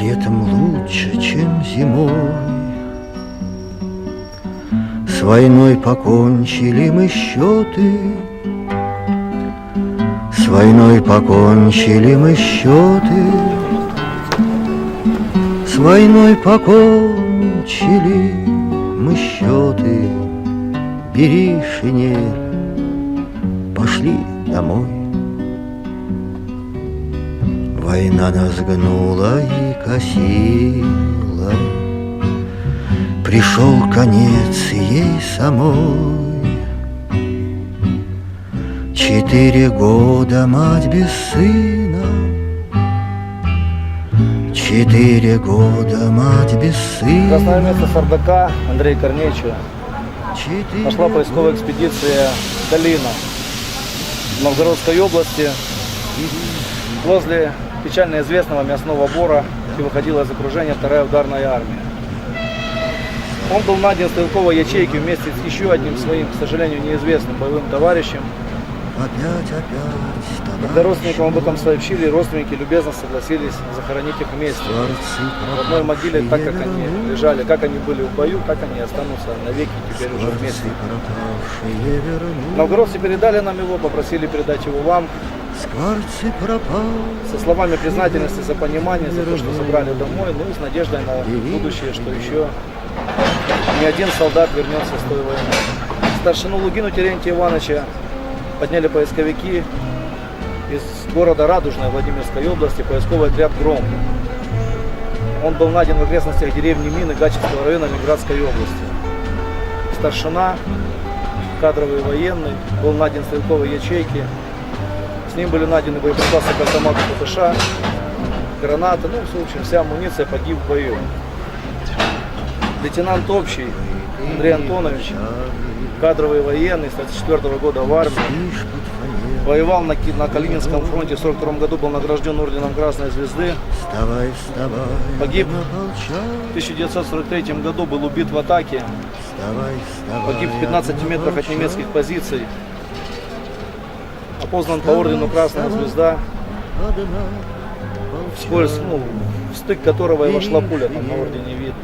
летом лучше, чем зимой. С войной покончили мы счеты, С войной покончили мы счеты, С войной покончили мы счеты. Бери шинель, пошли домой. Война нас гнула и косила, Пришел конец ей самой. Четыре года мать без сына, Четыре года мать без сына. Красноармейца Сардака Андрей Корнейчу Четыре пошла поисковая экспедиция Долина. В Новгородской области. Возле печально известного мясного бора, где выходила из окружения вторая ударная армия. Он был найден в стрелковой ячейке вместе с еще одним своим, к сожалению, неизвестным боевым товарищем. Опять, опять, Когда родственникам об этом сообщили, родственники любезно согласились захоронить их вместе. В одной могиле, так как они лежали, как они были в бою, так они и останутся навеки теперь уже вместе. Новгородцы передали нам его, попросили передать его вам со словами признательности за понимание, за то, что забрали домой, ну и с надеждой на будущее, что еще ни один солдат вернется с той войны. Старшину Лугину Терентия Ивановича подняли поисковики из города Радужная Владимирской области, поисковый отряд «Гром». Он был найден в окрестностях деревни Мины Гачевского района Ленинградской области. Старшина, кадровый военный, был найден в стрелковой ячейке. Ним были найдены боеприпасы к автомату ППШ, гранаты, ну, в общем, вся амуниция погиб в бою. Лейтенант общий Андрей Антонович, кадровый военный, с 34 года в армии, воевал на, на Калининском фронте, в 42 году был награжден орденом Красной Звезды, Погиб. в 1943 году был убит в атаке, погиб в 15 на метрах от немецких позиций, опознан по ордену Красная Звезда, вскользь, ну, в стык которого и вошла пуля, там на ордене видно.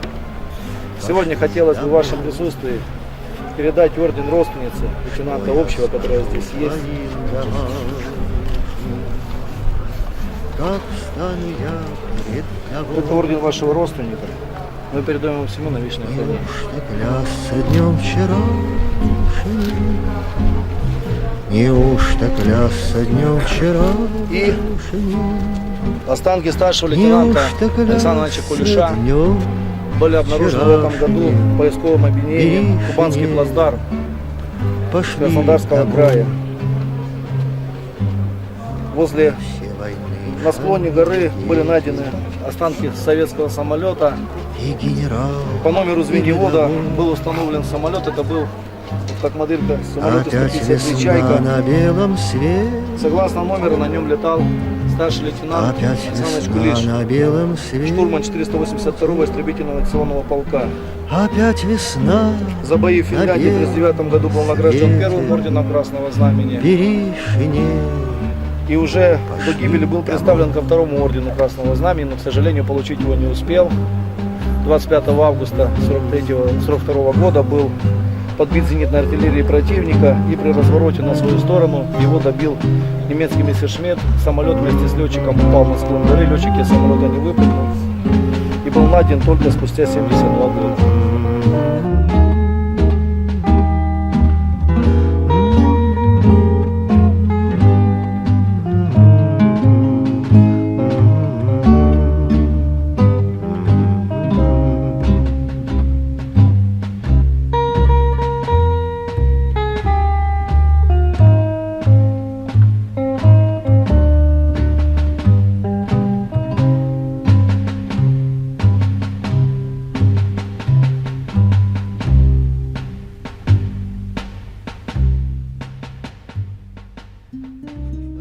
Сегодня хотелось бы в вашем присутствии передать орден родственнице, лейтенанта общего, которая здесь есть. Это орден вашего родственника. Мы передаем его всему на вечное хранение. Неужто клясться днем днем И останки старшего лейтенанта Александра Ивановича днем были обнаружены в этом году в поисковом объединении Кубанский плацдарм Краснодарского края. Возле на склоне горы были найдены останки советского самолета. По номеру звеньевода был установлен самолет. Это был Токмадырка самолет Опять Ил-153 весна «Чайка». на белом свете Согласно номеру, на нем летал старший лейтенант Опять Александр Кулиш, на белом свете штурман 482-го истребительного акционного полка. Опять весна За бои в Финляндии в 1939 году был награжден первым орденом Красного Знамени. Бери шинель И уже до гибели был представлен ко второму ордену Красного Знамени, но, к сожалению, получить его не успел. 25 августа 1942 года был подбит зенитной артиллерией противника и при развороте на свою сторону его добил немецкий мессершмитт. Самолет вместе с летчиком упал на склон горы, летчики самолета не выпрыгнул и был найден только спустя 72 года.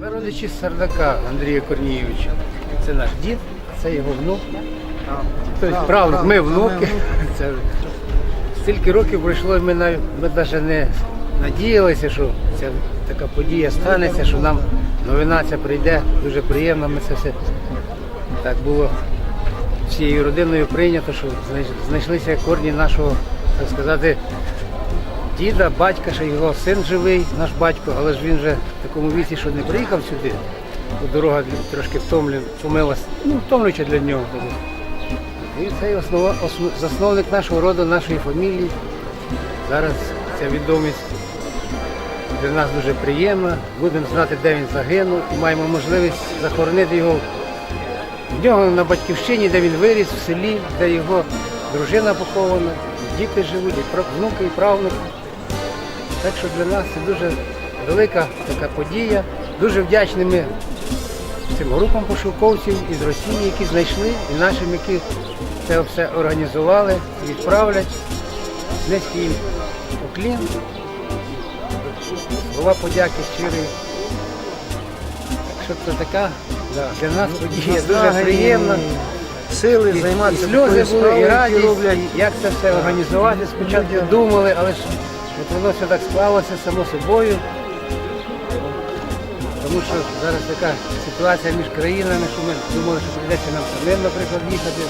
Ми родичі Сардака Андрія Корнієвича. Це наш дід, це його внук. Тобто правнук, ми внуки. Це стільки років пройшло, і ми навіть ми навіть не надіялися, що ця така подія станеться, що нам новина ця прийде. Дуже приємно. Ми це все так було всією родиною прийнято, що знайшлися корні нашого, так сказати, діда, батька, ще його син живий, наш батько, але ж він вже в такому віці, що не приїхав сюди. бо Дорога трошки втомлю, втомилась, ну, втомлююча для нього. І цей основа, основ, засновник нашого роду, нашої фамілії. Зараз ця відомість для нас дуже приємна. Будемо знати, де він загинув, і маємо можливість захоронити його в нього на батьківщині, де він виріс, в селі, де його дружина похована, діти живуть, і внуки, і правнуки. Так що для нас це дуже велика така подія. Дуже вдячні ми цим групам пошуковців із Росії, які знайшли, і нашим, які це все організували, відправлять. Низький їм уклін. Слова подяки. Так що це така да, для нас подія дуже приємна. Сили І, і займатися сльози такою були, і радість, і як це все організувати. Спочатку думали, але ж от воно все так склалося само собою. Тому що зараз така ситуація між країнами, що ми думали, що прийдеться нам самим, наприклад, їхати.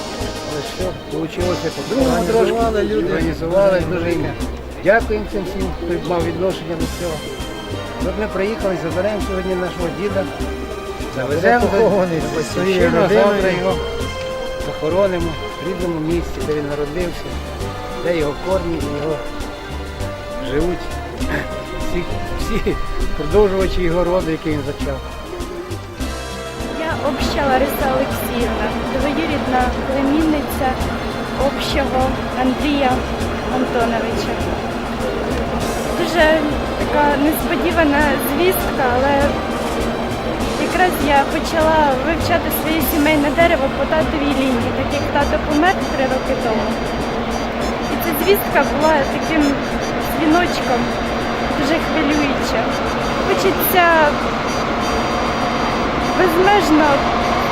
Але що вийшло по-другому трошки. Люди. Організували дуже їм. Дякуємо цим всім, хто мав відношення до цього. От ми приїхали, заберемо сьогодні нашого діда. Завеземо похований до зі своєю батьківщини, а родиною. завтра його захоронимо в рідному місці, де він народився, де його корні його живуть всі, всі продовжувачі його роду, який він зачав. Я обща Лариса Олексіївна, двоюрідна племінниця общого Андрія Антоновича. Дуже така несподівана звістка, але якраз я почала вивчати своє сімейне дерево по татовій лінії, так як тато помер три роки тому. І ця звістка була таким дзвіночком, дуже хвилююча. Хочеться безмежно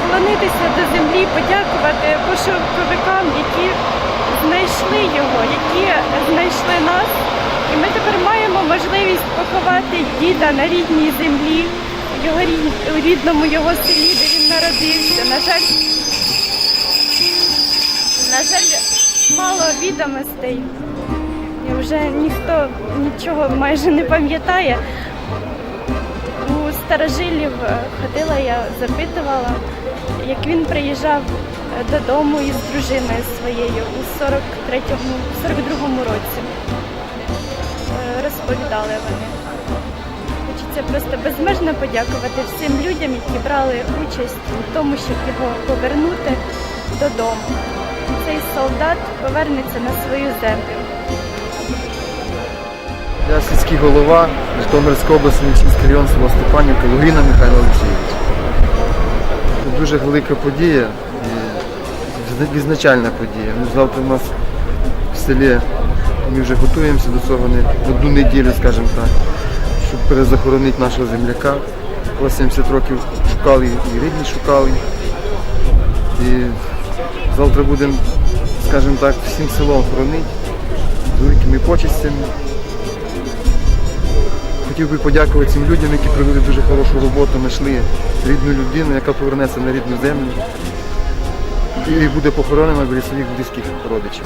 вклонитися до землі, подякувати пошуковикам, які знайшли його, які знайшли нас. І ми тепер маємо можливість поховати діда на рідній землі, в його у рідному його селі, де він народився. На жаль, на жаль, мало відомостей. Вже ніхто нічого майже не пам'ятає. У старожилів е, ходила, я запитувала, як він приїжджав е, додому із дружиною своєю у 43-му, 42-му році. Е, Розповідали вони. Хочеться просто безмежно подякувати всім людям, які брали участь у тому, щоб його повернути додому. Цей солдат повернеться на свою землю. Я сільський голова Житомирської області, Нічинський район, село Степанівка, Лугріна Михайло Олексійович. Це дуже велика подія і відзначальна подія. Ну, завтра у нас в селі ми вже готуємося до цього не одну неділю, скажімо так, щоб перезахоронити нашого земляка. По 70 років шукали і рідні шукали. І завтра будемо, скажімо так, всім селом хоронити з великими почестями. Хотів би подякувати цим людям, які провели дуже хорошу роботу, знайшли рідну людину, яка повернеться на рідну землю і буде похоронена біля своїх близьких родичів.